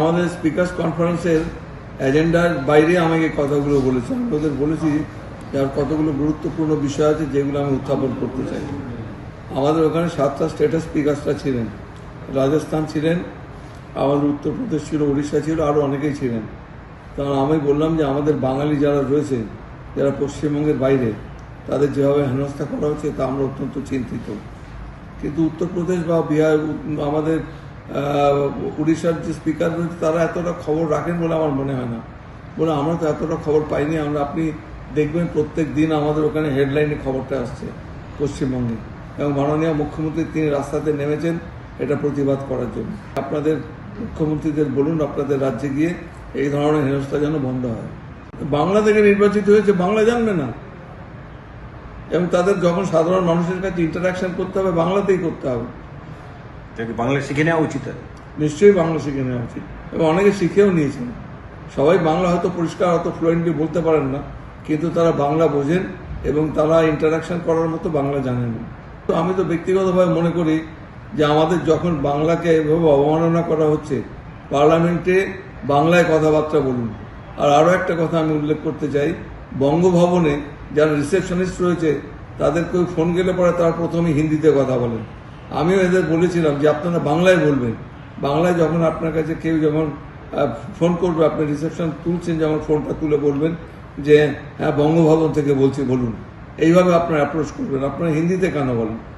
আমাদের স্পিকার্স কনফারেন্সের এজেন্ডার বাইরে আমাকে কথাগুলো বলেছে। আমি ওদের বলেছি যে আর কতগুলো গুরুত্বপূর্ণ বিষয় আছে যেগুলো আমি উত্থাপন করতে চাই। আমাদের ওখানে সাতটা স্টেটাস স্পিকার্সরা ছিলেন। রাজস্থান ছিলেন, আমাদের উত্তরপ্রদেশ ছিল উড়িষ্যা ছিল আরও অনেকেই ছিলেন। কারণ আমি বললাম যে আমাদের বাঙালি যারা রয়েছে, যারা পশ্চিমবঙ্গের বাইরে, তাদের যেভাবে হেনস্থা করা হচ্ছে তা আমরা অত্যন্ত চিন্তিত। কিন্তু উত্তরপ্রদেশ বা বিহার, আমাদের উড়িষ্যার যে স্পিকার রয়েছে, তারা এতটা খবর রাখেন বলে আমার মনে হয় না। বলে আমরা তো এতটা খবর পাইনি, আমরা আপনি দেখবেন প্রত্যেক দিন আমাদের ওখানে হেডলাইনে খবরটা আসছে পশ্চিমবঙ্গে। এবং মাননীয় মুখ্যমন্ত্রী তিনি রাস্তাতে নেমেছেন, এটা প্রতিবাদ করার জন্য। আপনাদের মুখ্যমন্ত্রীদের বলুন, আপনাদের রাজ্যে গিয়ে এই ধরনের হেনস্থা যেন বন্ধ হয়। বাংলা থেকে নির্বাচিত হয়েছে, বাংলা জানবে না। এবং তাদের যখন সাধারণ মানুষের কাছে ইন্টারাকশন করতে হবে, বাংলাতেই করতে হবে। তাকে বাংলা শিখে নেওয়া উচিত নিশ্চয়ই বাংলা শিখে নেওয়া উচিত। এবং অনেকে শিখেও নিয়েছেন। সবাই বাংলা হয়তো পরিষ্কার, হয়তো ফ্লুয়েন্টলি বলতে পারেন না, কিন্তু তারা বাংলা বোঝেন এবং তারা ইন্টারাকশন করার মতো বাংলা জানেন। তো আমি তো ব্যক্তিগতভাবে মনে করি যে আমাদের যখন বাংলাকে এভাবে অবমাননা করা হচ্ছে, পার্লামেন্টে বাংলায় কথাবার্তা বলুন। আর আরও একটা কথা আমি উল্লেখ করতে চাই, বঙ্গভবনে যারা রিসেপশনিস্ট রয়েছে তাদেরকেও ফোন গেলে পরে তারা প্রথমে হিন্দিতে কথা বলেন। আমিও এদের বলেছিলাম যে আপনারা বাংলায় বলবেন। বাংলায় যখন আপনার কাছে কেউ যখন ফোন করবে, আপনি রিসেপশন তুলছেন যেমন ফোনটা তুলে বলবেন যে হ্যাঁ বঙ্গভবন থেকে বলছি, বলুন। এইভাবে আপনার অ্যাপ্রোচ করবেন। আপনারা হিন্দিতে কেন বলেন?